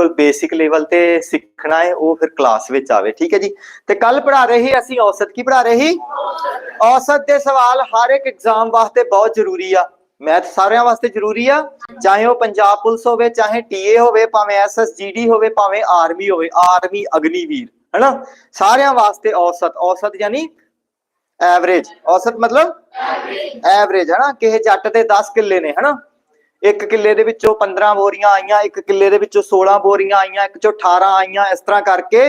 ਬਿਲਕੁਲ basic level ਤੇ ਸਿੱਖਣਾ ਹੈ, ਉਹ ਫਿਰ ਕਲਾਸ ਵਿੱਚ ਆਵੇ, ਠੀਕ ਹੈ ਜੀ? ਤੇ ਕੱਲ ਪੜਾ ਰਹੇ ਸੀ ਅਸੀਂ ਔਸਤ, ਕੀ ਪੜਾ ਰਹੇ ਸੀ ਔਸਤ ਦੇ ਸਵਾਲ ਹਰ ਇੱਕ ਐਗਜ਼ਾਮ ਵਾਸਤੇ ਬਹੁਤ ਜ਼ਰੂਰੀ ਆ। ਮੈਥ ਸਾਰਿਆਂ ਵਾਸਤੇ ਜ਼ਰੂਰੀ ਆ। ਚਾਹੇ ਉਹ ਪੰਜਾਬ ਪੁਲਿਸ ਹੋਵੇ, ਚਾਹੇ ਟੀਏ ਹੋਵੇ, ਭਾਵੇਂ ਐਸਐਸਜੀਡੀ ਹੋਵੇ, ਭਾਵੇਂ ਆਰਮੀ ਹੋਵੇ, ਆਰਮੀ ਅਗਨੀਵੀਰ, ਹੈਨਾ? ਸਾਰਿਆਂ ਵਾਸਤੇ ਔਸਤ ਔਸਤ ਯਾਨੀ ਐਵਰੇਜ ਔਸਤ ਮਤਲਬ ਐਵਰੇਜ ਹੈਨਾ? ਕਿਸੇ ਜੱਟ ਦੇ 10 ਕਿੱਲੇ ਨੇ, ਹੈਨਾ? ਇੱਕ ਕਿੱਲੇ ਦੇ ਵਿੱਚੋਂ 15 ਬੋਰੀਆਂ ਆਈਆਂ, ਇੱਕ ਕਿੱਲੇ ਦੇ ਵਿੱਚੋਂ 16 ਬੋਰੀਆਂ ਆਈਆਂ, ਇੱਕ ਚੋਂ 18 ਆਈਆਂ, ਇਸ ਤਰ੍ਹਾਂ ਕਰਕੇ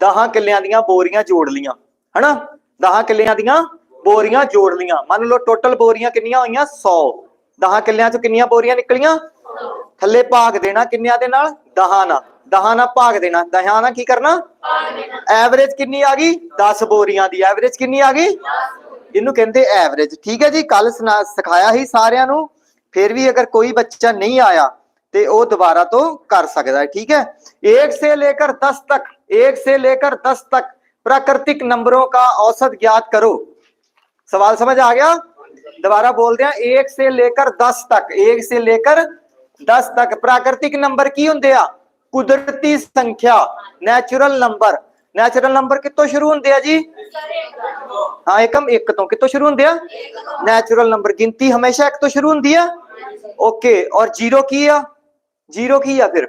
10 ਕਿੱਲਿਆਂ ਦੀਆਂ ਬੋਰੀਆਂ ਜੋੜ ਲੀਆਂ, ਹਨਾ? 10 ਕਿੱਲਿਆਂ ਦੀਆਂ ਬੋਰੀਆਂ ਜੋੜ ਲੀਆਂ। ਮੰਨ ਲਓ ਟੋਟਲ ਬੋਰੀਆਂ ਕਿੰਨੀਆਂ ਹੋਈਆਂ? 100 10 ਕਿੱਲਿਆਂ ਚੋਂ ਕਿੰਨੀਆਂ ਬੋਰੀਆਂ ਨਿਕਲੀਆਂ? ਥੱਲੇ ਭਾਗ ਦੇਣਾ ਕਿੰਨਿਆਂ ਦੇ ਨਾਲ? 10 ਨਾਲ। 10 ਨਾਲ ਭਾਗ ਦੇਣਾ। 10 ਨਾਲ ਕੀ ਕਰਨਾ? ਐਵਰੇਜ ਕਿੰਨੀ ਆ ਗਈ? 10 ਬੋਰੀਆਂ ਦੀ। ਐਵਰੇਜ ਕਿੰਨੀ ਆ ਗਈ? ਇਹਨੂੰ ਕਹਿੰਦੇ ਐਵਰੇਜ। ਠੀਕ ਹੈ ਜੀ ਕੱਲ ਸਿਖਾਇਆ ਸੀ ਸਾਰਿਆਂ ਨੂੰ। फिर भी अगर कोई बच्चा नहीं आया तो वो दोबारा तो कर सकता है ठीक है एक से लेकर दस तक एक से लेकर दस तक प्राकृतिक नंबरों का औसत ज्ञात करो सवाल समझ आ गया दोबारा बोल दिया एक से लेकर दस तक एक से लेकर दस तक प्राकृतिक नंबर की होंगे आ कुदरती संख्या नेचुरल नंबर नेचुरल नंबर कितों शुरू होंगे आ जी हाँ एकम एक तो कितों शुरू होंगे आ नेचुरल नंबर गिनती हमेशा एक तो शुरू होंगी है ओके, और ज़ीरो की है ज़ीरो की है फिर?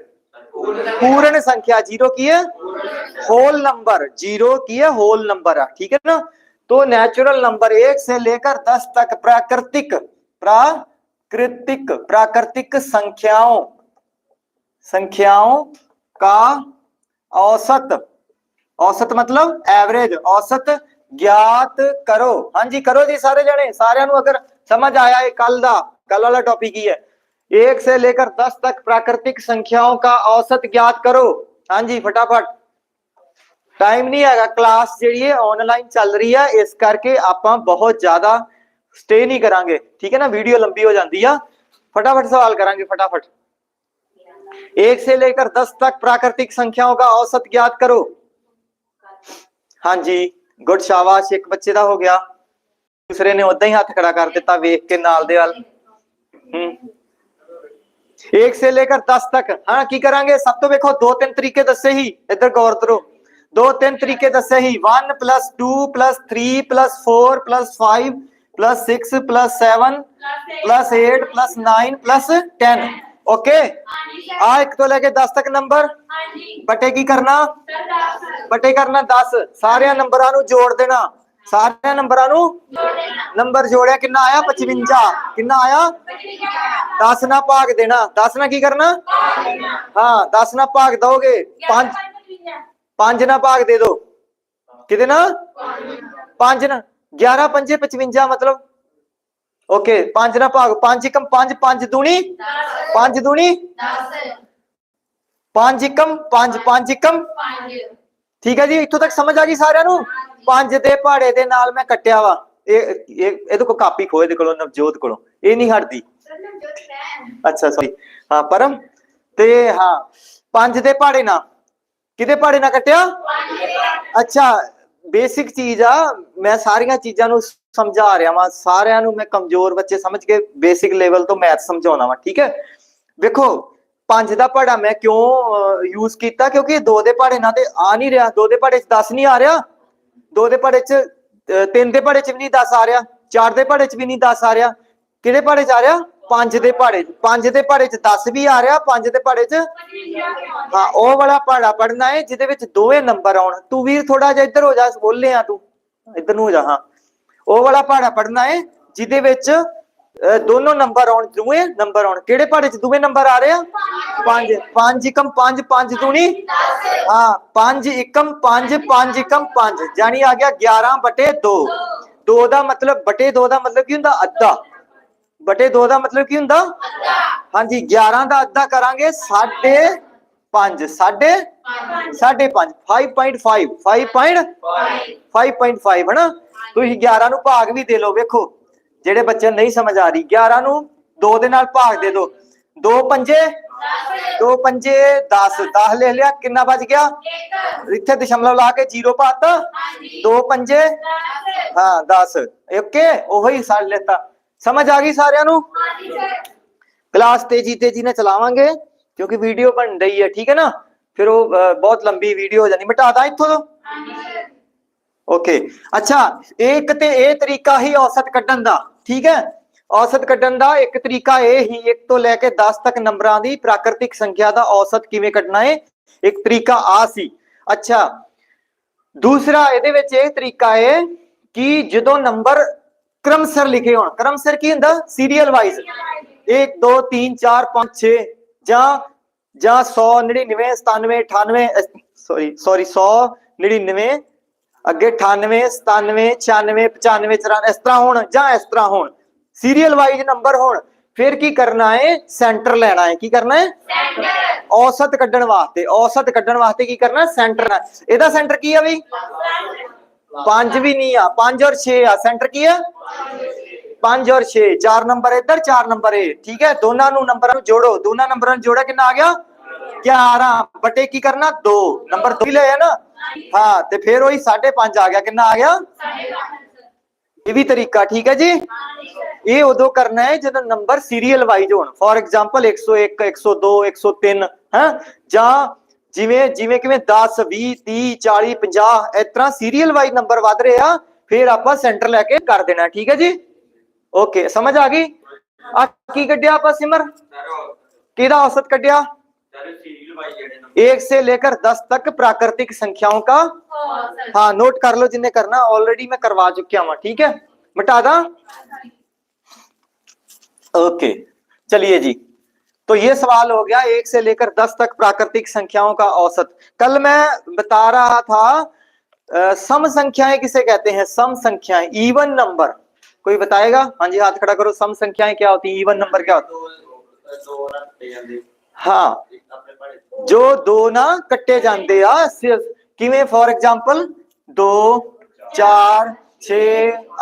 पूर्ण संख्या ज़ीरो की है? होल नंबर ज़ीरो की है होल नंबर ठीक है ना? तो नेचुरल नंबर एक से लेकर दस तक प्राकृतिक प्राकृतिक प्राकृतिक संख्याओं संख्याओं का औसत औसत मतलब एवरेज औसत ज्ञात करो। हाँ जी, करो जी सारे जने, सारे अगर समझ आया है कल का कल वाला टॉपिक ही है। एक से लेकर दस तक प्राकृतिक संख्याओं का औसत ज्ञात करो। हाँ जी, फटाफट। टाइम नहीं है क्लास जी ऑनलाइन चल रही है इस करके आप बहुत ज़्यादा स्टे नहीं करांगे ठीक है ना वीडियो लंबी हो जाती है फटाफट सवाल करांगे फटाफट एक से लेकर दस तक प्राकृतिक संख्याओं का औसत ज्ञात करो हाँ जी गुड शाबाश एक बच्चे का हो गया दूसरे ने उदा ही हाथ खड़ा कर दिता वेख के नाल दे वाल हम्म। एक से लेकर दस तक। हाँ की करेंगे? सब तो देखो, दो तीन तरीके दसे ही। इधर गौर करो। दो तीन तरीके दसे ही। One plus two plus three plus four plus five plus six plus seven plus eight plus nine plus ten okay आ, एक तो लेके दस तक नंबर। बटे की करना? बटे करना दस। सारे नंबर जोड़ देना। ਸਾਰੇ ਨੰਬਰਾਂ ਨੂੰ ਨੰਬਰ ਜੋੜਿਆ, ਕਿੰਨਾ ਆਇਆ? 55 ਕਿੰਨਾ ਆਇਆ? 10 ਨਾਲ ਭਾਗ ਦੇਣਾ। 10 ਨਾਲ ਕੀ ਕਰਨਾ? ਹਾਂ 10 ਨਾਲ ਭਾਗ ਦੋਗੇ 5 5 ਨਾਲ ਭਾਗ ਦੇ ਦਿਓ। ਕਿਤੇ ਨਾ 5 ਨਾਲ 11 5 55 ਮਤਲਬ। ਓਕੇ 5 ਨਾਲ ਭਾਗ। 5 ਕਮ 5 5 ਦੂਣੀ। 5 ਦੂਣੀ। 5 ਕਮ 5 5 ਕਮ ਠੀਕ ਹੈ ਜੀ? ਇੱਥੋਂ ਤੱਕ ਸਮਝ ਆ ਗਈ ਸਾਰਿਆਂ ਨੂੰ? ਪੰਜ ਦੇ ਪਹਾੜੇ ਦੇ ਨਾਲ ਮੈਂ ਕੱਟਿਆ ਵਾ। ਇਹ ਇਹ ਇਹਦੇ ਕੋ ਕਾਪੀ ਖੋਏ ਦੇ ਕੋਲੋਂ ਨਵਜੋਤ ਕੋਲੋਂ। ਇਹ ਨਹੀਂ ਹਟਦੀ। ਅੱਛਾ ਸੌਰੀ ਹਾਂ ਪਰਮ। ਤੇ ਹਾਂ ਪੰਜ ਦੇ ਪਹਾੜੇ ਨਾਲ। ਕਿਹਦੇ ਪਹਾੜੇ ਨਾਲ ਕੱਟਿਆ? ਅੱਛਾ ਬੇਸਿਕ ਚੀਜ਼ ਆ। ਮੈਂ ਸਾਰੀਆਂ ਚੀਜ਼ਾਂ ਨੂੰ ਸਮਝਾ ਰਿਹਾ ਵਾਂ। ਸਾਰਿਆਂ ਨੂੰ ਮੈਂ ਕਮਜ਼ੋਰ ਬੱਚੇ ਸਮਝ ਕੇ ਬੇਸਿਕ ਲੈਵਲ ਤੋਂ ਮੈਥ ਸਮਝਾਉਣਾ ਵਾ ਠੀਕ ਹੈ? ਵੇਖੋ ਪੰਜ ਦਾ ਪਹਾੜਾ ਮੈਂ ਕਿਉਂ ਯੂਜ਼ ਕੀਤਾ? ਕਿਉਂਕਿ ਦੋ ਦੇ ਪਹਾੜੇ ਨਾਲ ਤੇ ਆ ਨਹੀਂ ਰਿਹਾ। ਦੋ ਦੇ ਪਹਾੜੇ 'ਚ 10 ਨਹੀਂ ਆ ਰਿਹਾ। ਦੋ ਦੇ ਪਹਾੜੇ 'ਚ ਤਿੰਨ ਦੇ ਪਹਾੜੇ 'ਚ ਵੀ ਨਹੀਂ 10 ਆ ਰਿਹਾ, ਚਾਰ ਦੇ ਪਹਾੜੇ 'ਚ ਵੀ ਨਹੀਂ 10 ਆ ਰਿਹਾ। ਕਿਹੜੇ ਪਹਾੜੇ 'ਚ ਆ ਰਿਹਾ? ਪੰਜ ਦੇ ਪਹਾੜੇ 'ਚ ਪੰਜ ਦੇ ਪਹਾੜੇ 'ਚ 10 ਵੀ ਆ ਰਿਹਾ, ਪੰਜ ਦੇ ਪਹਾੜੇ 'ਚ। ਹਾਂ, ਉਹ ਵਾਲਾ ਪਹਾੜਾ ਪੜਨਾ ਹੈ, ਜਿਹਦੇ ਵਿੱਚ ਦੋਵੇਂ ਨੰਬਰ ਆਉਣ। ਤੂੰ ਵੀਰ ਥੋੜਾ ਜਿਹਾ ਇੱਧਰ ਹੋ ਜਾ ਬੋਲੇ ਆ ਤੂੰ। ਇੱਧਰ ਨੂੰ ਹੋ ਜਾ, ਹਾਂ। ਉਹ ਵਾਲਾ ਪਹਾੜਾ ਪੜਨਾ ਹੈ, ਜਿਹਦੇ ਵਿੱਚ ਦੋਨੋਂ ਨੰਬਰ ਆਉਣ ਦੋਵੇਂ ਨੰਬਰ ਆਉਣ। ਕਿਹੜੇ ਪਹਾੜੇ 'ਚ ਦੋਵੇਂ ਨੰਬਰ ਆ ਰਹੇ? ਆ ਪੰਜ। ਪੰਜ ਇਕਮ ਪੰਜ ਪੰਜ ਦੂਣੀ। ਹਾਂ ਪੰਜ ਇਕਮ ਪੰਜ ਪੰਜ ਇਕਮ ਪੰਜ। ਜਾਨੀ ਆ ਗਿਆ 11 ਬਟੇ 2 2 ਦਾ ਮਤਲਬ ਬਟੇ 2 ਦਾ ਮਤਲਬ ਕੀ ਹੁੰਦਾ? ਅੱਧਾ। ਬਟੇ 2 ਦਾ ਮਤਲਬ ਕੀ ਹੁੰਦਾ? ਹਾਂਜੀ 11 ਦਾ ਅੱਧਾ ਕਰਾਂਗੇ 5.5 5 ਸਾਢੇ ਸਾਢੇ 5 5.5 5.5 5.5 ਹੈ ਨਾ ਤੁਸੀਂ 11 ਨੂੰ ਭਾਗ ਵੀ ਦੇ ਲਓ ਵੇਖੋ। ਜਿਹੜੇ ਬੱਚੇ ਨਹੀਂ ਸਮਝ ਆ ਰਹੀ 11 ਨੂੰ 2 ਦੇ ਨਾਲ ਭਾਗ ਦੇ ਦਿਓ 2 ਪੰਜੇ? 2 ਪੰਜੇ 10 10 ਲੈ ਲਿਆ, ਕਿੰਨਾ ਬਚ ਗਿਆ? ਇੱਥੇ ਦਸ਼ਮਲਵ ਲਾ ਕੇ 0 ਪਾਤਾ 2 ਪੰਜੇ? ਹਾਂ 10 ਓਕੇ? ਉਹੀ ਸੜ ਲੈਤਾ। ਸਮਝ ਆ ਗਈ ਸਾਰਿਆਂ ਨੂੰ? ਕਲਾਸ ਤੇਜ਼ੀ ਤੇਜ਼ੀ ਨਾਲ ਚਲਾਵਾਂਗੇ, ਕਿਉਂਕਿ ਵੀਡੀਓ ਬਣ ਰਹੀ ਹੈ, ਠੀਕ ਹੈ ਨਾ? ਫਿਰ ਉਹ ਬਹੁਤ ਲੰਬੀ ਵੀਡੀਓ ਹੋ ਜਾਂਦੀ ਮਿਟਾਦਾ ਇੱਥੋਂ ਤੋਂ? ਓਕੇ। ਅੱਛਾ, ਇੱਕ ਤੇ ਇਹ ਤਰੀਕਾ ਹੀ ਔਸਤ ਕੱਢਣ ਦਾ। ਠੀਕ ਹੈ? ਔਸਤ ਕੱਢਣ ਦਾ ਇੱਕ ਤਰੀਕਾ ਇਹ ਹੀ 1 ਤੋਂ ਲੈ ਕੇ 10 ਤੱਕ ਨੰਬਰਾਂ ਦੀ ਪ੍ਰਾਕ੍ਰਿਤਿਕ ਸੰਖਿਆ ਦਾ ਔਸਤ ਕਿਵੇਂ ਕੱਢਣਾ ਹੈ ਇੱਕ ਤਰੀਕਾ ਆ ਸੀ। ਅੱਛਾ, ਦੂਸਰਾ ਇਹਦੇ ਵਿੱਚ ਇਹ ਤਰੀਕਾ ਹੈ ਕਿ ਜਦੋਂ ਨੰਬਰ ਕ੍ਰਮਸਰ ਲਿਖੇ ਹੋਣ, ਕ੍ਰਮਸਰ ਕੀ ਹੁੰਦਾ? Serial wise. 1 2 3 4 5 6 ਜਾਂ ਜਾਂ 100 99 97 98 ਸੌਰੀ ਸੌਰੀ 100 99 ਅੱਗੇ 98 97 96 95 94 ਇਸ ਤਰ੍ਹਾਂ ਹੋਣ ਜਾਂ ਇਸ ਤਰ੍ਹਾਂ ਹੋਣ। ਸੀਰੀਅਲ ਵਾਈਜ਼ ਨੰਬਰ ਹੋਣ। ਫਿਰ ਕੀ ਕਰਨਾ ਹੈ? ਸੈਂਟਰ ਲੈਣਾ ਹੈ। ਕੀ ਕਰਨਾ ਹੈ? ਔਸਤ ਕੱਢਣ ਵਾਸਤੇ। ਔਸਤ ਕੱਢਣ ਵਾਸਤੇ ਕੀ ਕਰਨਾ ਸੈਂਟਰ ਇਹਦਾ ਸੈਂਟਰ ਕੀ ਆ ਬਈ ਪੰਜ ਵੀ ਨਹੀਂ ਆ। 5 ਔਰ 6 ਆ। ਸੈਂਟਰ ਕੀ ਆ? 5 ਔਰ 6 ਚਾਰ ਨੰਬਰ ਇੱਧਰ ਚਾਰ ਨੰਬਰ ਇਹ ਠੀਕ ਹੈ? ਦੋਨਾਂ ਨੂੰ ਨੰਬਰਾਂ ਨੂੰ ਜੋੜੋ। ਦੋਨਾਂ ਨੰਬਰਾਂ ਨੂੰ ਜੋੜਾ ਕਿੰਨਾ ਆ ਗਿਆ? 11 ਬਟੇ ਕੀ ਕਰਨਾ? 2 ਨੰਬਰ 2 ਹੀ ਲਿਆ ਨਾ। ਹਾਂ ਤੇ ਫਿਰ ਉਹੀ 5.5 ਆ ਗਿਆ। ਕਿੰਨਾ ਆ ਗਿਆ? ਇਹ ਵੀ ਤਰੀਕਾ ਠੀਕ ਹੈ ਜੀ? ਇਹ ਉਦੋਂ ਕਰਨਾ ਹੈ ਜਦੋਂ ਨੰਬਰ ਸੀਰੀਅਲ ਵਾਈਜ਼ ਹੋਣ। ਫੋਰ ਐਗਜ਼ਾਮਪਲ 101 102 103 ਹੈ? ਜਾਂ ਜਿਵੇਂ ਜਿਵੇਂ ਕਿਵੇਂ 10 20 30 40 50 ਇਸ ਤਰ੍ਹਾਂ ਸੀਰੀਅਲ ਵਾਈਜ਼ ਨੰਬਰ ਵਧ ਰਹੇ ਆ ਫਿਰ ਆਪਾਂ ਸੈਂਟਰ ਲੈ ਕੇ ਕਰ ਦੇਣਾ ਠੀਕ ਹੈ ਜੀ? ਓਕੇ ਸਮਝ ਆ ਗਈ? ਆ ਕੀ ਕੱਢਿਆ ਆਪਾਂ ਸਿਮਰ? ਕਿਹਦਾ ਔਸਤ ਕੱਢਿਆ? एक से लेकर दस तक प्राकृतिक संख्याओं का हाँ नोट कर लो जिन्हें करना ऑलरेडी मैं करवा चुका हूँ, ठीक है? मिटा दा। ओके चलिए जी। तो ये सवाल हो गया, एक से लेकर दस तक प्राकृतिक संख्याओं का औसत। कल मैं बता रहा था सम संख्याएँ किसे कहते हैं? सम संख्याएँ इवन नंबर कोई बताएगा? हाँ जी, हाथ खड़ा करो, सम संख्याएँ क्या होती है? इवन नंबर क्या होता है? हाँ। ਜੋ ਦੋ ਨਾ ਕੱਟੇ ਜਾਂਦੇ ਆ ਕਿਵੇਂ? ਫੋਰ ਐਗਜ਼ਾਮਪਲ 2 4 6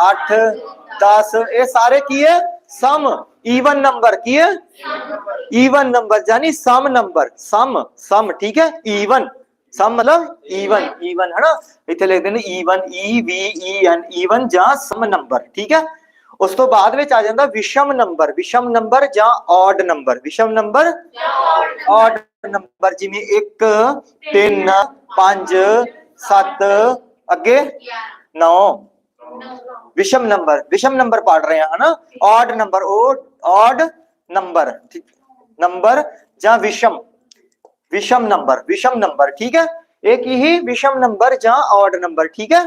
8 10 ਇਹ ਸਾਰੇ ਕੀ ਹੈ? ਸਮ ਈਵਨ ਨੰਬਰ ਕੀ ਹੈ? ਈਵਨ ਨੰਬਰ ਯਾਨੀ ਸਮ ਨੰਬਰ ਸਮ ਸਮ ਠੀਕ ਹੈ? ਈਵਨ ਸਮ ਮਤਲਬ ਈਵਨ ਈਵਨ ਹੈ ਨਾ ਇੱਥੇ ਲਿਖਦੇ ਨੇ ਈਵਨ ਈ ਵੀ ਈ ਐਨ ਈਵਨ ਜਾਂ ਸਮ ਨੰਬਰ ਠੀਕ ਹੈ? ਉਸ ਤੋਂ ਬਾਅਦ ਵਿੱਚ ਆ ਜਾਂਦਾ ਵਿਸ਼ਮ ਨੰਬਰ ਵਿਸ਼ਮ ਨੰਬਰ ਜਾਂ ਆਡ ਨੰਬਰ ਵਿਸ਼ਮ ਨੰਬਰ ਆਡ ਨੰਬਰ ਜਿਵੇਂ 1 3 5 7 ਅੱਗੇ 9 ਵਿਸ਼ਮ ਨੰਬਰ ਵਿਸ਼ਮ ਨੰਬਰ ਪੜ ਰਹੇ ਹਾਂ ਹਨਾ ਆਡ ਨੰਬਰ ਉਹ ਆਡ ਨੰਬਰ ਨੰਬਰ ਜਾਂ ਵਿਸ਼ਮ ਵਿਸ਼ਮ ਨੰਬਰ ਵਿਸ਼ਮ ਨੰਬਰ ਠੀਕ ਹੈ एक ही विषम नंबर ਜਾਂ ऑड नंबर ठीक है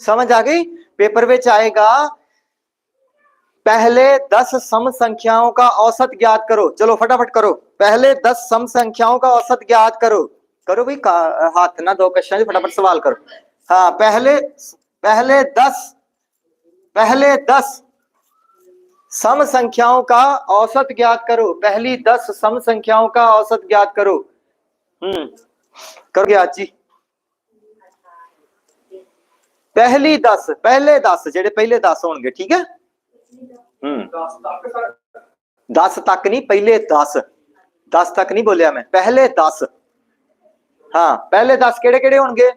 समझ आ गई पेपर ਵਿੱਚ आएगा पहले 10 सम संख्याओं का औसत ज्ञात करो। चलो फटाफट करो। पहले 10 सम संख्याओं का औसत ज्ञात करो। करो भाई हाथ ना दो क्वेश्चन फटाफट सवाल करो। हाँ पहले पहले 10 पहले 10 सम संख्याओं का औसत ज्ञात करो। पहली 10 सम संख्याओं का औसत ज्ञात करो। हम्म करो ज्ञात जी। पहली 10 पहले हम्म। दस तक नहीं पहले दस। दस तक नहीं बोलिया मैं। पहले दस। हाँ पहले दस केड़े केड़े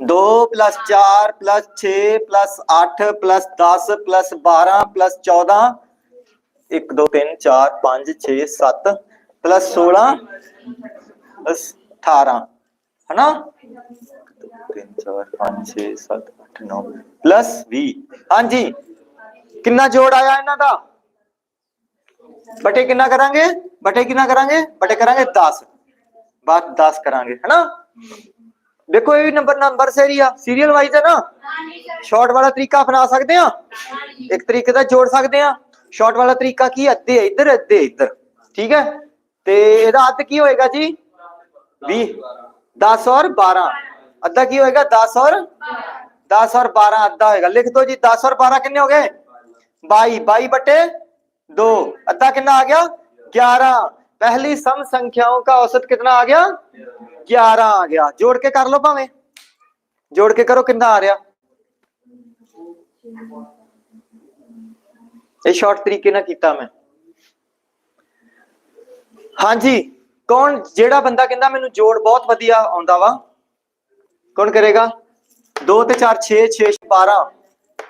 दो प्लस चार प्लस छ प्लस अठ प्लस दस प्लस बारह प्लस चौदह। एक दो तीन चार पाँच छे सत प्लस सोलह प्लस अठारह। है ना? तीन चार पाँच छे सत अठ नौ। प्लस भी हाँ जी। ਕਿੰਨਾ ਜੋੜ ਆਇਆ ਇਹਨਾਂ ਦਾ ਬਟੇ ਕਿੰਨਾ ਕਰਾਂਗੇ ਬਟੇ ਕਿੰਨਾ ਕਰਾਂਗੇ ਬਟੇ ਕਰਾਂਗੇ 10 ਬਾਅਦ 10 ਕਰਾਂਗੇ ਹੈਨਾ ਦੇਖੋ ਇਹ ਵੀ ਨੰਬਰ ਨੰਬਰ ਸੇਰੀ ਆ ਸੀਰੀਅਲ ਵਾਈਜ਼ ਹੈ ਨਾ ਸ਼ਾਰਟ ਵਾਲਾ ਤਰੀਕਾ ਅਪਣਾ ਸਕਦੇ ਆ ਇੱਕ ਤਰੀਕੇ ਦਾ ਜੋੜ ਸਕਦੇ ਆ ਸ਼ਾਰਟ ਵਾਲਾ ਤਰੀਕਾ ਕੀ ਅੱਧੇ ਇੱਧਰ ਅੱਧੇ ਇੱਧਰ ਠੀਕ ਹੈ ਤੇ ਇਹਦਾ ਅੱਧ ਕੀ ਹੋਏਗਾ ਜੀ 20 10 और 12 ਅੱਧਾ ਕੀ ਹੋਏਗਾ 10 और 10 और 12 ਅੱਧਾ ਹੋਏਗਾ ਲਿਖ ਦੋ ਜੀ 10 और 12 ਕਿੰਨੇ ਹੋ ਗਏ 22 22 बटे 2 अद्धा कितना आ गया 11 पहली सम संख्याओं का औसत कितना आ गया 11 आ गया जोड़ के कर लो भावे जोड़ के करो कितना आ रहा ਇਹ ਸ਼ਾਰਟ ਤਰੀਕੇ ਨਾਲ ਕੀਤਾ ਮੈਂ ਹਾਂਜੀ ਕੌਣ ਜਿਹੜਾ ਬੰਦਾ ਕਹਿੰਦਾ ਮੈਨੂੰ ਜੋੜ ਬਹੁਤ ਵਧੀਆ ਆਉਂਦਾ ਵਾ ਕੌਣ ਕਰੇਗਾ 2 ਤੇ 4 6 6 12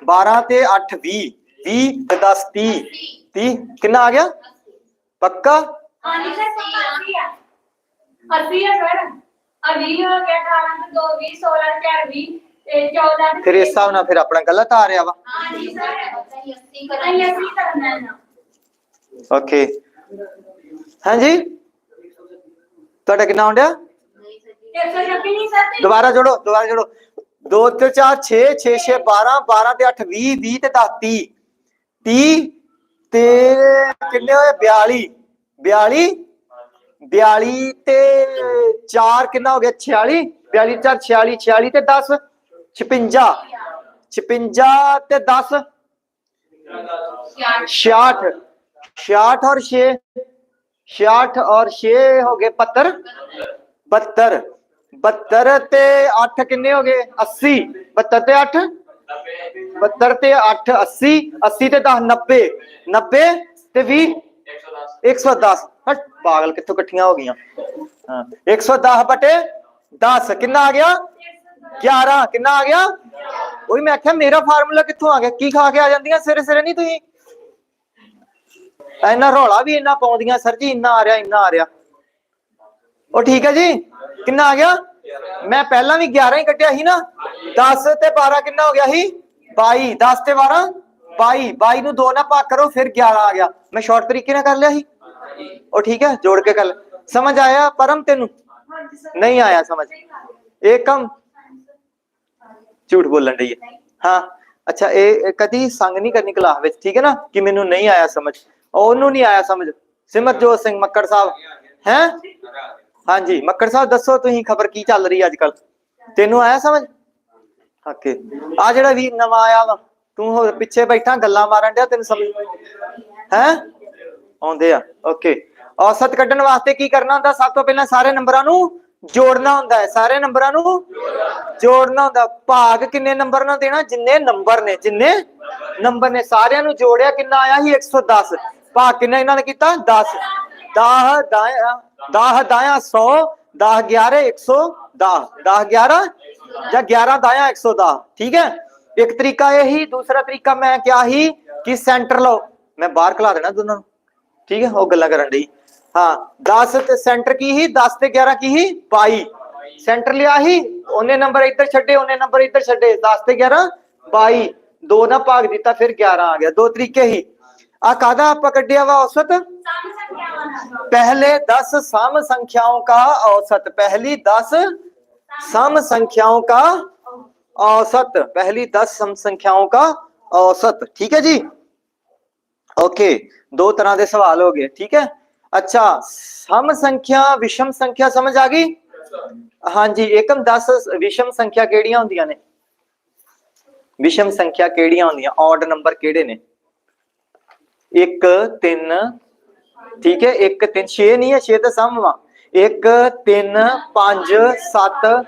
12 ਤੇ 8 20 20 ਤੇ 10 30 30 ਕਿੰਨਾ ਆ ਗਿਆ ਪੱਕਾ ਹਾਂਜੀ ਸਰ ਪੱਕਾ ਅੱਸੀ ਆ ਅੱਸੀ ਆ ਸਰ ਅਵੀ ਹੋ ਗਿਆ 18 ਤੇ 2 20 16 ਤੇ 20 ਤੇ 14 ਤੇ ਫਿਰ ਇਸ ਹਿਸਾਬ ਨਾਲ ਫਿਰ ਆਪਣਾ ਗਲਤ ਆ ਰਿਹਾ ਵਾ ਹਾਂਜੀ ਸਰ ਅਸੀਂ ਅੱਸੀ ਅਸੀਂ ਕਰਾਂਗੇ ਅੱਸੀ ਕਰਨਾ ਹੈ ਨਾ ਓਕੇ ਹਾਂਜੀ ਤੁਹਾਡਾ ਕਿੰਨਾ ਆਉਂਦਾ ਨਹੀਂ ਸਰ 126 ਨਹੀਂ ਸਰ ਤੇ ਦੁਬਾਰਾ ਜੋੜੋ ਦੁਬਾਰਾ ਜੋੜੋ 2 ਤੇ 4 6 6 6 12 12 ਤੇ 8 20 20 ਤੇ 10 30 30 ਤੇ ਕਿੰਨੇ ਹੋਏ 42 42 42 ਤੇ 4 ਕਿੰਨਾ ਹੋ ਗਿਆ 46 42 4 46 46 ਤੇ 10 56 56 ਤੇ 10 66 66 और 6 66 और 6 हो गए 72 72 72 ਤੇ 8 ਕਿੰਨੇ ਹੋ ਗਏ 80 72 ਤੇ 8 72 ਤੇ 8 80 80 ਤੇ 10 90 90 ਤੇ 20 110 ਹਟ ਪਾਗਲ ਕਿੱਥੋਂ ਇਕੱਠੀਆਂ ਹੋ ਗਈਆਂ ਹਾਂ 110 ਬਟੇ 10 ਕਿੰਨਾ ਆ ਗਿਆ 11 ਕਿੰਨਾ ਆ ਗਿਆ ਉਹੀ ਮੈਂ ਆਖਿਆ ਮੇਰਾ ਫਾਰਮੂਲਾ ਕਿੱਥੋਂ ਆ ਗਿਆ ਕੀ ਖਾ ਕੇ ਆ ਜਾਂਦੀਆਂ ਸਿਰੇ ਸਿਰੇ ਨਹੀਂ ਤੁਸੀਂ ਇੰਨਾ ਰੌਲਾ ਵੀ ਇੰਨਾ ਪਾਉਂਦੀਆਂ ਸਰ ਜੀ ਇੰਨਾ ਆ ਰਿਹਾ ਇੰਨਾ ਆ ਰਿਹਾ ਉਹ ਠੀਕ ਹੈ ਜੀ ਕਿੰਨਾ ਆ ਗਿਆ ਮੈਂ ਪਹਿਲਾਂ ਵੀ 11 ਹੀ ਕੱਢਿਆ ਸੀ ਨਾ। 10 ਤੇ 12 ਕਿੰਨਾ ਹੋ ਗਿਆ ਸੀ? 22 10 ਤੇ 12 22 22 ਨੂੰ ਦੋ ਨਾ ਭਾਗ ਕਰੋ, ਫਿਰ 11 ਆ ਗਿਆ। ਮੈਂ ਸ਼ਾਰਟ ਤਰੀਕੇ ਨਾਲ ਕਰ ਲਿਆ ਸੀ। ਉਹ ਠੀਕ ਹੈ, ਜੋੜ ਕੇ ਕਰ ਸਮਝ ਆਇਆ ਪਰਮ ਤੈਨੂੰ? ਨਹੀਂ ਆਇਆ ਸਮਝ। ਇਹ ਕੰਮ ਝੂਠ ਬੋਲਣ ਡਈ ਹੈ। ਹਾਂ। ਅੱਛਾ, ਇਹ ਇਹ ਕਦੀ ਸੰਗ ਨਹੀਂ ਕਰਨੀ ਕਲਾਸ ਵਿੱਚ, ਠੀਕ ਹੈ ਨਾ? ਕਿ ਮੈਨੂੰ ਨਹੀਂ ਆਇਆ ਸਮਝ। ਉਹਨੂੰ ਨਹੀਂ ਆਇਆ ਸਮਝ। ਸਿਮਰਜੋਤ ਸਿੰਘ ਮੱਕੜ ਸਾਹਿਬ। ਹੈ? ਹਾਂਜੀ ਮੱਕੜ ਸਾਹਿਬ, ਦੱਸੋ ਤੁਸੀਂ ਖਬਰ ਕੀ ਚੱਲ ਰਹੀ ਅੱਜ ਕੱਲ ਤੈਨੂੰ ਆਇਆ ਸਮਝ? ਓਕੇ। ਆ ਜਿਹੜਾ ਵੀ ਨਵਾਂ ਆਇਆ ਵਾ, ਤੂੰ ਹੋਰ ਪਿੱਛੇ ਬੈਠਾ, ਗੱਲਾਂ ਮਾਰਨ ਡਿਆ ਤੈਨੂੰ ਸਮਝ? ਹੈ? ਆਉਂਦੇ ਆ, ਓਕੇ। ਔਸਤ ਕੱਢਣ ਵਾਸਤੇ ਕੀ ਕਰਨਾ ਹੁੰਦਾ? ਸਭ ਤੋਂ ਪਹਿਲਾਂ ਸਾਰੇ ਨੰਬਰਾਂ ਨੂੰ ਜੋੜਨਾ ਹੁੰਦਾ ਹੈ। ਸਾਰੇ ਨੰਬਰਾਂ ਨੂੰ ਜੋੜਨਾ ਹੁੰਦਾ। ਭਾਗ ਕਿੰਨੇ ਨੰਬਰ ਨਾਲ ਦੇਣਾ? ਜਿੰਨੇ ਨੰਬਰ ਨੇ, ਜਿੰਨੇ ਨੰਬਰ ਨੇ। ਸਾਰਿਆਂ ਨੂੰ ਜੋੜਿਆ ਕਿੰਨਾ ਆਇਆ ਸੀ? 110 ਭਾਗ ਕਿੰਨਾ ਇਹਨਾਂ ਨੇ ਕੀਤਾ? 10 10 ਦਾਇਆ 10 ਦਾਇਆ 100 10 11 110 10 11 ਜਾਂ 11 ਦਾਇਆ 110 ਠੀਕ ਹੈ? ਇੱਕ ਤਰੀਕਾ ਇਹ ਹੀ ਦੂਸਰਾ ਤਰੀਕਾ ਮੈਂ ਕਿਹਾ ਸੀ ਕਿ ਸੈਂਟਰ ਲਓ। ਮੈਂ ਬਾਹਰ ਖਲਾ ਦੇਣਾ ਦੋਨਾਂ ਨੂੰ। ਠੀਕ ਹੈ? ਉਹ ਗੱਲਾਂ ਕਰਨ ਲਈ ਹਾਂ 10 ਤੇ ਸੈਂਟਰ ਕੀ ਹੀ 10 ਤੇ 11 ਕੀ ਹੀ 22 ਸੈਂਟਰ ਲਿਆ ਹੀ ਉਹਨੇ ਨੰਬਰ ਇੱਧਰ ਛੱਡੇ, ਉਹਨੇ ਨੰਬਰ ਇੱਧਰ ਛੱਡੇ। 10 ਤੇ 11 22 ਦੋ ਨਾ ਭਾਗ ਦਿੱਤਾ, ਫਿਰ 11 ਆ ਗਿਆ। ਦੋ ਤਰੀਕੇ ਹੀ। ਆ ਕਾਦਾ ਆਪਾਂ ਕੱਢਿਆ ਵਾ ਔਸਤ? पहले दस सम संख्याओं का औसत, पहली दस सम संख्याओं का औसत, पहली दस सम संख्याओं का औसत। ठीक है जी? ओके, दो तरह के सवाल हो गए, ठीक है? अच्छा सम संख्या, विषम संख्या समझ आ गई? हाँ जी, एकम दस विषम संख्या केड़िया होंदियाँ ने? विषम संख्या केड़िया होंदियाँ ऑड नंबर केड़े ने? एक, तीन ठीक है, एक तीन छे नहीं है छे तो ਸਮ एक तीन 3 5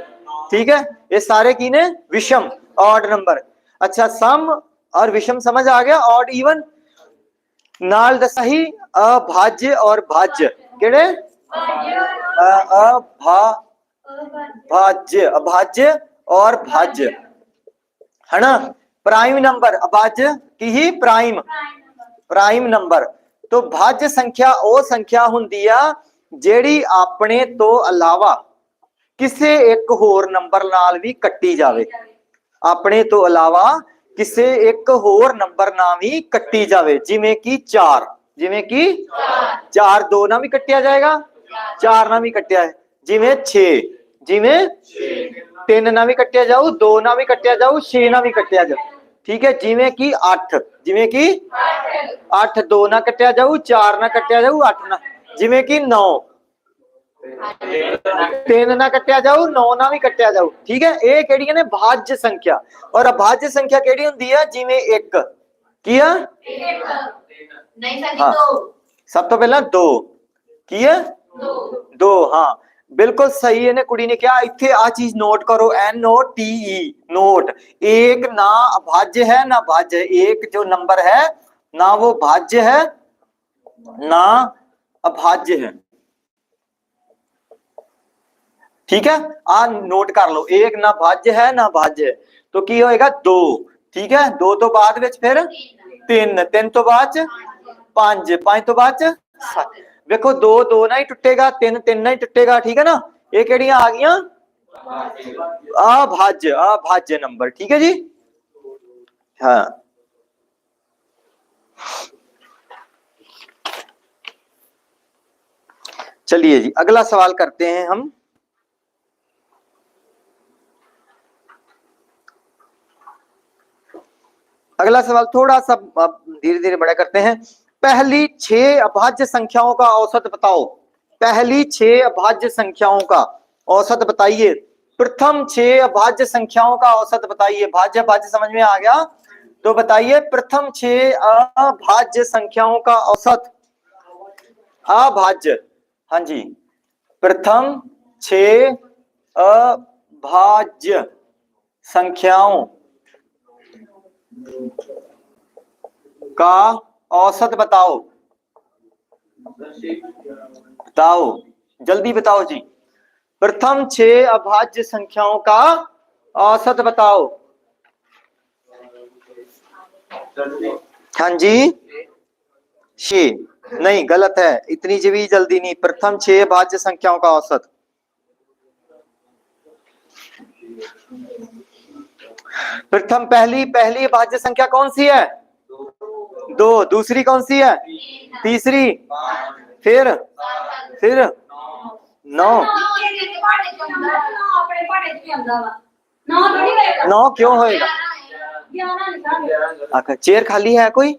ठीक है, ये सारे की ने विषम ऑड नंबर अच्छा सम और विषम समझ आ गया ऑड इवन नाल दसही अभाज्य और भाज्य। केड़े? अभाज्य अभाज्य और भाज्य। है ना? प्राइम नंबर अभाज्य की ही प्राइम प्राइम नंबर ਤੋਂ ਭਾਜ ਸੰਖਿਆ ਉਹ ਸੰਖਿਆ ਹੁੰਦੀ ਆ ਜਿਹੜੀ ਆਪਣੇ ਤੋਂ ਇਲਾਵਾ ਕਿਸੇ ਇੱਕ ਹੋਰ ਨੰਬਰ ਨਾਲ ਵੀ ਕੱਟੀ ਜਾਵੇ ਆਪਣੇ ਤੋਂ ਇਲਾਵਾ ਕਿਸੇ ਇੱਕ ਹੋਰ ਨੰਬਰ ਨਾਲ ਵੀ ਕੱਟੀ ਜਾਵੇ ਜਿਵੇਂ ਕਿ 4 ਜਿਵੇਂ ਕਿ 4 2 ਨਾਲ ਵੀ ਕੱਟਿਆ ਜਾਏਗਾ 4 ਨਾਲ ਵੀ ਕੱਟਿਆ ਹੈ ਜਿਵੇਂ 6 ਜਿਵੇਂ 3 ਨਾਲ ਵੀ ਕੱਟਿਆ ਜਾਊ 2 ਨਾਲ ਵੀ ਕੱਟਿਆ ਜਾਊ 6 ਨਾਲ ਵੀ ਕੱਟਿਆ ਜਾਊ ਠੀਕ ਹੈ ਜਿਵੇਂ ਕਿ 8 ਜਿਵੇਂ ਕਿ 8 2 ਨਾਲ ਕੱਟਿਆ ਜਾਊ 4 ਨਾਲ ਕੱਟਿਆ ਜਾਊ 8 ਨਾਲ ਜਿਵੇਂ ਕਿ 9 3 ਨਾਲ ਕੱਟਿਆ ਜਾਊ 9 ਨਾਲ ਵੀ ਕੱਟਿਆ ਜਾਊ ਠੀਕ ਹੈ ਇਹ ਕਿਹੜੀਆਂ ਨੇ ਭਾਜ ਸੰਖਿਆ ਔਰ ਅਭਾਜ ਸੰਖਿਆ ਕਿਹੜੀ ਹੁੰਦੀ ਹੈ ਜਿਵੇਂ 1 ਕੀ ਆ ਨਹੀਂ ਸਰ ਜੀ ਹਾਂ। ਦੋ ਸਭ ਤੋਂ ਪਹਿਲਾਂ 2 ਕੀ ਹੈ ਦੋ 2 ਹਾਂ ਬਿਲਕੁਲ ਸਹੀ ਇਹਨੇ ਕੁੜੀ ਨੇ ਕਿਹਾ ਇੱਥੇ ਆ ਚੀਜ਼ ਨੋਟ ਕਰੋ ਐਨ ਓ ਟੀ ਈ नोट एक ना अभाज्य है ना भाज्य है एक जो नंबर है ना वो भाज्य है ना अभाज्य है ठीक है आ नोट कर लो एक ना भाज्य है ना भाज्य है तो की होएगा दो ठीक है दो तो बाद ਵਿੱਚ ਫਿਰ ਤਿੰਨ ਤਿੰਨ ਤੋਂ ਬਾਅਦ ਚ ਪੰਜ ਪੰਜ ਤੋਂ ਬਾਅਦ ਚ ਸੱਤ ਵੇਖੋ 2 2 ਨਾਲ ਹੀ ਟੁੱਟੇਗਾ 3 3 ਨਾਲ ਹੀ ਟੁੱਟੇਗਾ ਠੀਕ ਹੈ ਨਾ ਇਹ ਕਿਹੜੀਆਂ ਆ ਗਈਆਂ ਆ ਭਾਜ ਆ ਭਾਜ ਨੰਬਰ ਠੀਕ ਹੈ ਜੀ हाँ चलिए जी अगला सवाल करते हैं हम अगला सवाल थोड़ा सा धीरे धीरे बड़ा करते हैं पहली छह अभाज्य संख्याओं का औसत बताओ। पहली छह अभाज्य संख्याओं का औसत बताइए। प्रथम छह अभाज्य संख्याओं का औसत बताइए। भाज्य भाज्य समझ में आ गया? तो बताइए, प्रथम छह अभाज्य संख्याओं का औसत। अभाज्य। हाँ जी। प्रथम छह अभाज्य संख्याओं का औसत बताओ। बताओ। जल्दी बताओ जी। प्रथम छह अभाज्य संख्याओं का औसत बताओ। हाँ जी। छे नहीं, गलत है। इतनी भी जल्दी नहीं। प्रथम छह भाज्य संख्याओं का औसत। प्रथम पहली पहली भाज्य संख्या कौन सी है? दो, दूसरी कौन सी है? तीसरी, फिर फिर, नौ। नौ क्यों होएगा? आखिर चेयर खाली है कोई?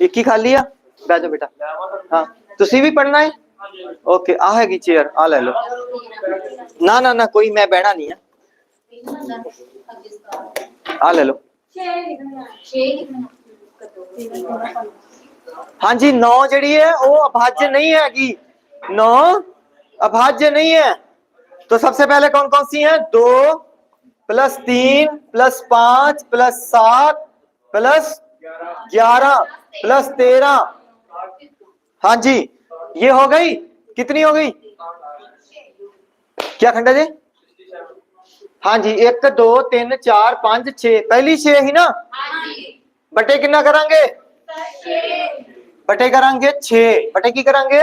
एक ही खाली है? बैठो बेटा। हाँ ਤੁਸੀਂ ਵੀ ਪੜਨਾ ਹੈ ਓਕੇ ਆ ਹੈਗੀ ਚੇਅਰ लो ना ना ना, कोई मैं ਕੋਈ नहीं है। आ ਆ ਆ ਲੈ ਲਓ 6 हाँ जी नौ जड़ी है वो अभाज्य नहीं है कि नौ अभाज्य नहीं है तो सबसे पहले कौन कौन सी है दो प्लस तीन प्लस पाँच प्लस सात प्लस ग्यारह प्लस तेरह हाँ जी ये हो गई कितनी हो गई क्या खंडा जी हाँ जी एक दो तीन चार पाँच छह पहली छह ही ना बटे कितना करांगे ਬਟੇ ਕਰਾਂਗੇ 6 ਬਟੇ ਕੀ ਕਰਾਂਗੇ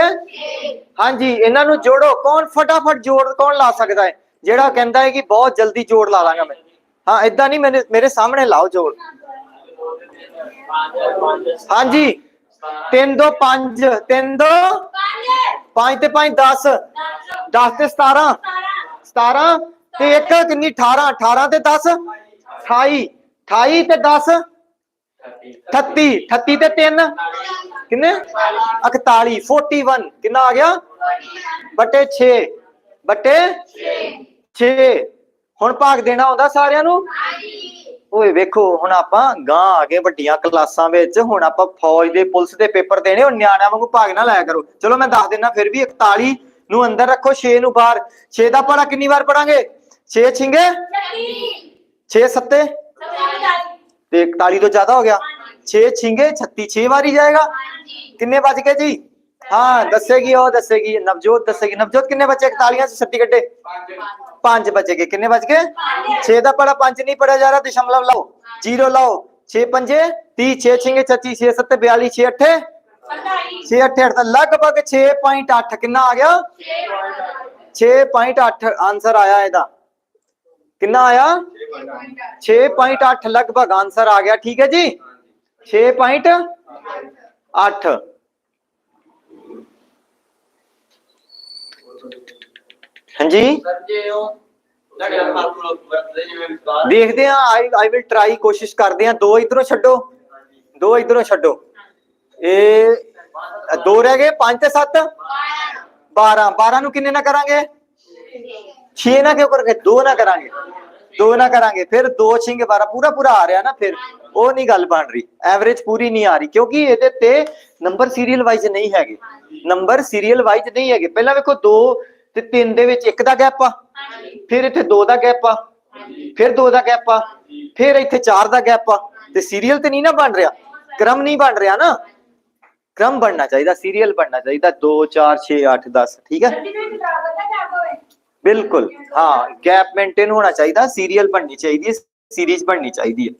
ਹਾਂਜੀ ਇਹਨਾਂ ਨੂੰ ਜੋੜੋ ਕੌਣ ਫਟਾਫਟ ਜੋੜ ਕੌਣ ਲਾ ਸਕਦਾ ਹੈ ਜਿਹੜਾ ਕਹਿੰਦਾ ਹੈ ਕਿ ਬਹੁਤ ਜਲਦੀ ਜੋੜ ਲਾ ਲਾਂਗਾ ਮੈਂ ਹਾਂ ਇਦਾਂ ਨਹੀਂ ਮੇਰੇ ਮੇਰੇ ਸਾਹਮਣੇ ਲਾਓ ਜੋੜ ਹਾਂਜੀ 3 2 5 3 2 5 ਤੇ 5 10 10 ਤੇ 17 17 ਤੇ 1 ਕਿੰਨੀ 18 18 ਤੇ 10 28 28 ਤੇ 10 38 38 ਤੇ 3 ਕਿੰਨੇ? 41 41 ਕਿੰਨਾ ਆ ਗਿਆ? ਬਟੇ 6 ਬਟੇ 6 ਹੁਣ ਭਾਗ ਦੇਣਾ ਹੁੰਦਾ ਸਾਰਿਆਂ ਨੂੰ? ਓਏ ਵੇਖੋ, ਹੁਣ ਆਪਾਂ ਗਾਂ ਆ ਗਏ ਵੱਡੀਆਂ ਕਲਾਸਾਂ ਵਿੱਚ। ਹੁਣ ਆਪਾਂ ਫੌਜ ਦੇ, ਪੁਲਿਸ ਦੇ ਪੇਪਰ ਦੇਣੇ, ਉਹ ਨਿਆਣਿਆਂ ਵਾਂਗੂ ਭਾਗ ਨਾ ਲਾਇਆ ਕਰੋ। ਚਲੋ ਮੈਂ ਦੱਸ ਦਿੰਦਾ, ਫਿਰ ਵੀ 41 ਨੂੰ ਅੰਦਰ ਰੱਖੋ 6 ਨੂੰ ਬਾਹਰ। 6 ਦਾ ਪੜਾ ਕਿੰਨੀ ਵਾਰ ਪੜਾਂਗੇ? 6 ਛਿੰਗੇ? 6 तो एक ताली तो ज़्यादा हो गया। छह छींगे, छत्ती छह ही जाएगा। कितने बज गए जी? हाँ दस्से की और दस्से की नवजोत दस्से की नवजोत कितने बचे? तालियाँ से छत्ती कटे पाँच बचे गए। कितने बच गए? छे का पड़ा पाँच नहीं पड़ा जा रहा। दशमलव लाओ। ज़ीरो लाओ। छे पंजे ती छे छिंगे छत्तीस छे सत्ते, बयालीस छे अठे छे अठे अठ लगभग छे पॉइंट अठ कि आ गया? छे पॉइंट अठ आंसर आया ए किन्ना आया? छह पॉइंट अठ लगभग आंसर आ गया, ठीक है जी? छह पॉइंट अठ हाँ जी? देखते हैं आई आई विल ट्राई कोशिश करते हैं। दो इधरों छो दो इधरों छो ए, दो रह गए, पाँच ते सत्त बारह। बारह न करा छे ना क्यों करके दो ना करा 2 ਨਾ ਕਰਾਂਗੇ ਫਿਰ 2 ਛਿੰਗੇ 12 ਪੂਰਾ ਪੂਰਾ ਆ ਰਿਹਾ ਨਾ ਫਿਰ। ਉਹ ਨਹੀਂ ਗੱਲ ਬਣ ਰਹੀ। ਐਵਰੇਜ ਪੂਰੀ ਨਹੀਂ ਆ ਰਹੀ ਕਿਉਂਕਿ ਇਹਦੇ ਤੇ ਨੰਬਰ ਸੀਰੀਅਲ ਵਾਈਜ਼ ਨਹੀਂ ਹੈਗੇ। ਨੰਬਰ ਸੀਰੀਅਲ ਵਾਈਜ਼ ਨਹੀਂ ਹੈਗੇ। ਪਹਿਲਾਂ ਵੇਖੋ 2 ਤੇ 3 ਦੇ ਵਿੱਚ ਇੱਕ ਦਾ ਗੈਪ ਆ ਫਿਰ ਇੱਥੇ 2 ਦਾ ਗੈਪ ਆ ਫਿਰ 2 ਦਾ ਗੈਪ ਆ ਫਿਰ ਇੱਥੇ 4 ਦਾ ਗੈਪ ਆ। ਤੇ ਸੀਰੀਅਲ ਤੇ ਨਹੀਂ ਨਾ ਬਣ ਰਿਹਾ। ਕ੍ਰਮ ਨਹੀਂ ਬਣ ਰਿਹਾ ਨਾ। ਕ੍ਰਮ ਬਣਨਾ ਚਾਹੀਦਾ ਸੀਰੀਅਲ ਬਣਨਾ ਚਾਹੀਦਾ। 2 4 6 8 10 ਠੀਕ ਹੈ? ਬਿਲਕੁਲ, ਹਾਂ ਗੈਪ ਮੇਨਟੇਨ ਹੋਣਾ ਚਾਹੀਦਾ ਸੀਰੀਅਲ ਬਣਨੀ ਚਾਹੀਦੀ ਹੈ ਸੀਰੀਜ਼ ਬਣਨੀ ਚਾਹੀਦੀ ਹੈ।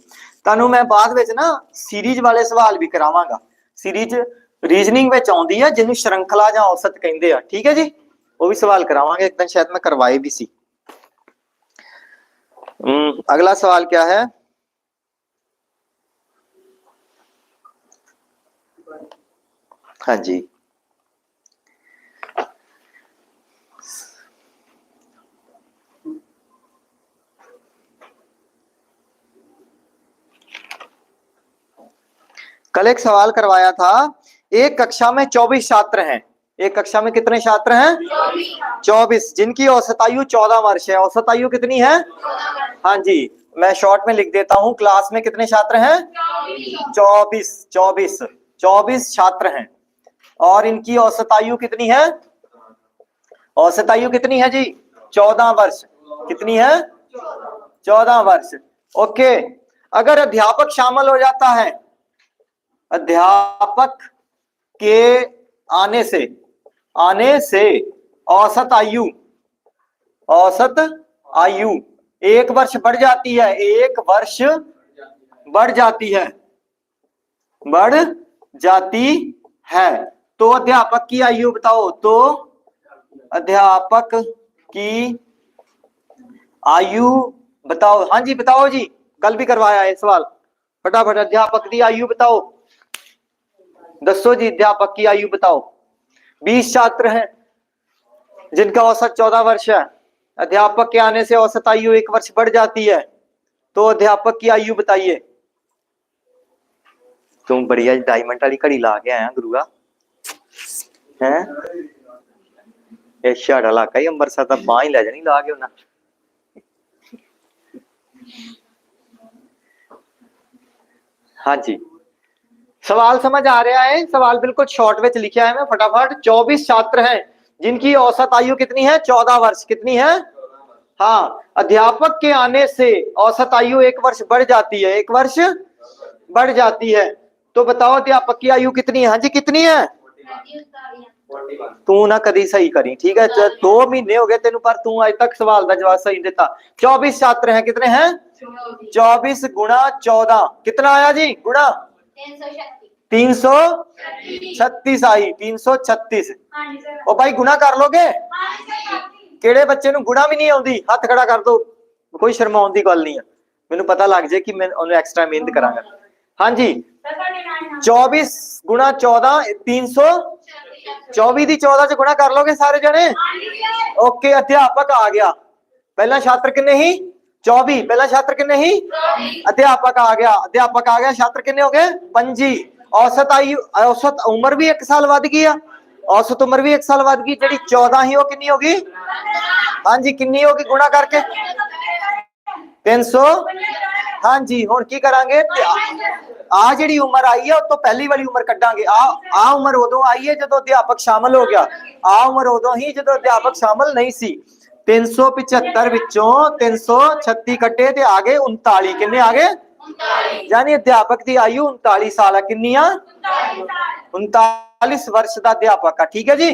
ਤੁਹਾਨੂੰ ਮੈਂ ਬਾਅਦ ਵਿੱਚ ਨਾ ਸੀਰੀਜ਼ ਵਾਲੇ ਸਵਾਲ ਵੀ ਕਰਾਵਾਂਗਾ। ਸੀਰੀਜ਼ ਰੀਜ਼ਨਿੰਗ ਵਿੱਚ ਆਉਂਦੀ ਆ, ਜਿਹਨੂੰ ਸ਼ਰੰਖਲਾ ਜਾਂ ਔਸਤ ਕਹਿੰਦੇ ਆ, ਠੀਕ ਹੈ ਜੀ? ਉਹ ਵੀ ਸਵਾਲ ਕਰਾਵਾਂਗੇ, ਇੱਕ ਦਿਨ ਸ਼ਾਇਦ ਮੈਂ ਕਰਵਾਏ ਵੀ ਸੀ। ਅਗਲਾ ਸਵਾਲ ਕੀ ਹੈ? ਹਾਂਜੀ। कल एक सवाल करवाया था, एक कक्षा में चौबीस छात्र हैं। एक कक्षा में कितने छात्र हैं? चौबीस। जिनकी औसत आयु चौदह वर्ष है। औसत आयु कितनी है? हाँ जी, मैं शॉर्ट में लिख देता हूँ। क्लास में कितने छात्र हैं? चौबीस। चौबीस। चौबीस छात्र हैं। और इनकी औसत आयु कितनी है? औसत आयु कितनी है जी? चौदह वर्ष। कितनी है? चौदह वर्ष। ओके। अगर अध्यापक शामिल हो जाता है अध्यापक के आने से आने से औसत आयु औसत आयु एक वर्ष बढ़ जाती है, एक वर्ष बढ़ जाती है, बढ़ जाती है। तो अध्यापक की आयु बताओ तो अध्यापक की आयु बताओ। हाँ जी, बताओ जी, कल भी करवाया है सवाल। फटाफट अध्यापक की आयु बताओ। दसो जी अध्यापक की आयु बताओ बीस छात्र हैं जिनका औसत चौदह वर्ष है अध्यापक के आने से औसत आयु एक वर्ष बढ़ जाती है तो अध्यापक की आयु बताइए तुम बढ़िया डायमंड वाली घड़ी ला के आया गुरुआ हैं ਇਹ ਛਾੜਾ ਇਲਾਕਾ ਹੀ ਅੰਮ੍ਰਿਤਸਰ ਤਾਂ ਬਾਹ ਹੀ ਲੈ ਜਾਣੀ ਲਾ ਕੇ ਉਹਨਾਂ हाँ जी सवाल समझ आ रहा है सवाल बिल्कुल शॉर्ट में लिखा है मैं फटाफट 24 छात्र हैं जिनकी औसत आयु कितनी है 14 वर्ष कितनी है हाँ अध्यापक के आने से औसत आयु एक वर्ष बढ़ जाती है एक वर्ष बढ़ जाती है तो बताओ अध्यापक की आयु कितनी है हाँ जी कितनी है ਤੂੰ ਨਾ ਕਦੀ ਸਹੀ ਕਰੀ ਠੀਕ ਹੈ 2 ਮਹੀਨੇ ਹੋ ਗਏ ਤੈਨੂੰ ਪਰ ਤੂੰ ਅਜੇ ਤੱਕ ਸਵਾਲ ਦਾ ਜਵਾਬ सही देता 24 छात्र हैं कितने हैं 24 गुणा 14 कितना आया जी गुणा 336 आई 336 ਹਾਂਜੀ ਸਰ। ਉਹ ਭਾਈ ਗੁਣਾ ਕਰ ਲੋਗੇ? ਕਿਹੜੇ ਬੱਚੇ ਨੂੰ ਗੁਣਾ ਵੀ ਨਹੀਂ ਆਉਂਦੀ? ਹੱਥ ਖੜਾ ਕਰ ਦੋ। ਕੋਈ ਸ਼ਰਮਾਉਣ ਦੀ ਗੱਲ ਨਹੀਂ ਆ। ਮੈਨੂੰ ਪਤਾ ਲੱਗ ਜੇ ਕਿ ਮੈਂ ਉਹਨੂੰ ਐਕਸਟਰਾ ਮਿਹਨਤ ਕਰਾਂਗਾ। ਹਾਂਜੀ। ਸਰ ਤੁਹਾਡੇ ਨਾਲ 24 ਗੁਣਾ 14 300 24 ਦੀ 14 ਚ ਗੁਣਾ ਕਰ ਲੋਗੇ ਸਾਰੇ ਜਣੇ? ਓਕੇ ਅਧਿਆਪਕ ਆ ਗਿਆ। ਪਹਿਲਾ ਛਾਤਰ ਕਿੰਨੇ ਸੀ? 24 ਪਹਿਲਾ ਛਾਤਰ ਕਿੰਨੇ ਸੀ ਅਧਿਆਪਕ ਆ ਗਿਆ ਅਧਿਆਪਕ ਆ ਗਿਆ ਛਾਤਰ ਕਿੰਨੇ ਹੋ ਗਏ 25 ਔਸਤ ਆਯੂ ਔਸਤ ਉਮਰ ਵੀ 1 ਸਾਲ ਵੱਧ ਗਈ ਆ ਔਸਤ ਉਮਰ ਵੀ 1 ਸਾਲ ਵੱਧ ਗਈ ਜਿਹੜੀ 14 ਸੀ ਉਹ ਕਿੰਨੀ ਹੋ ਗਈ ਹਾਂਜੀ ਕਿੰਨੀ ਹੋ ਗਈ ਗੁਣਾ ਕਰਕੇ 300 ਹਾਂਜੀ ਹੁਣ ਕੀ ਕਰਾਂਗੇ ਆ ਜਿਹੜੀ ਉਮਰ ਆਈ ਹੈ ਉਹ ਤੋਂ ਪਹਿਲੀ ਵਾਲੀ ਉਮਰ ਕੱਢਾਂਗੇ ਆ ਆ ਉਮਰ ਉਦੋਂ ਆਈ ਹੈ ਜਦੋਂ ਅਧਿਆਪਕ ਸ਼ਾਮਲ ਹੋ ਗਿਆ ਆ ਉਮਰ ਉਦੋਂ ਹੀ ਜਦੋਂ ਅਧਿਆਪਕ ਸ਼ਾਮਲ ਨਹੀਂ ਸੀ 375 ਵਿੱਚੋਂ 336 ਕੱਟੇ ਤੇ ਆ ਗਏ 39 ਕਿੰਨੇ ਆ ਗਏ? ਯਾਨੀ ਅਧਿਆਪਕ ਦੀ ਆਯੂ 39 ਸਾਲ ਆ। ਕਿੰਨੀ ਆ 39 ਵਰष ਦਾ ਅਧਿਆਪਕ ਆ। ਠੀਕ ਹੈ ਜੀ?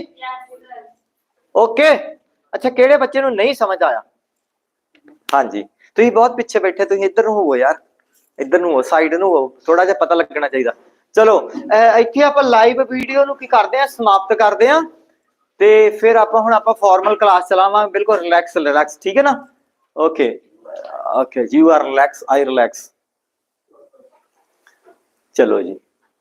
ਓਕੇ। ਅੱਛਾ ਕਿਹੜੇ ਬੱਚੇ ਨੂੰ ਨਹੀਂ ਸਮਝ ਆਇਆ? ਹਾਂਜੀ। ਤੁਸੀਂ ਬਹੁਤ ਪਿੱਛੇ ਬੈਠੇ ਤੁਸੀਂ ਇੱਧਰ ਨੂੰ ਹੋਵੋ ਯਾਰ। ਇੱਧਰ ਨੂੰ ਹੋ ਸਾਈਡ ਨੂੰ ਹੋ ਥੋੜਾ ਜਿਹਾ ਪਤਾ ਲੱਗਣਾ ਚਾਹੀਦਾ। ਚਲੋ ਇੱਥੇ ਆਪਾਂ ਲਾਈਵ ਵੀਡੀਓ ਨੂੰ ਕੀ ਕਰਦੇ ਆ ਸਮਾਪਤ ਕਰਦੇ ਆ ਤੇ ਫਿਰ ਆਪਾਂ ਹੁਣ ਆਪਾਂ ਫਾਰਮਲ ਕਲਾਸ ਚਲਾਵਾਂਗੇ, ਬਿਲਕੁਲ ਰਿਲੈਕਸ ਰਿਲੈਕਸ ਠੀਕ ਹੈ ਨਾ? Okay okay you are relax I relax ਚਲੋ ਜੀ।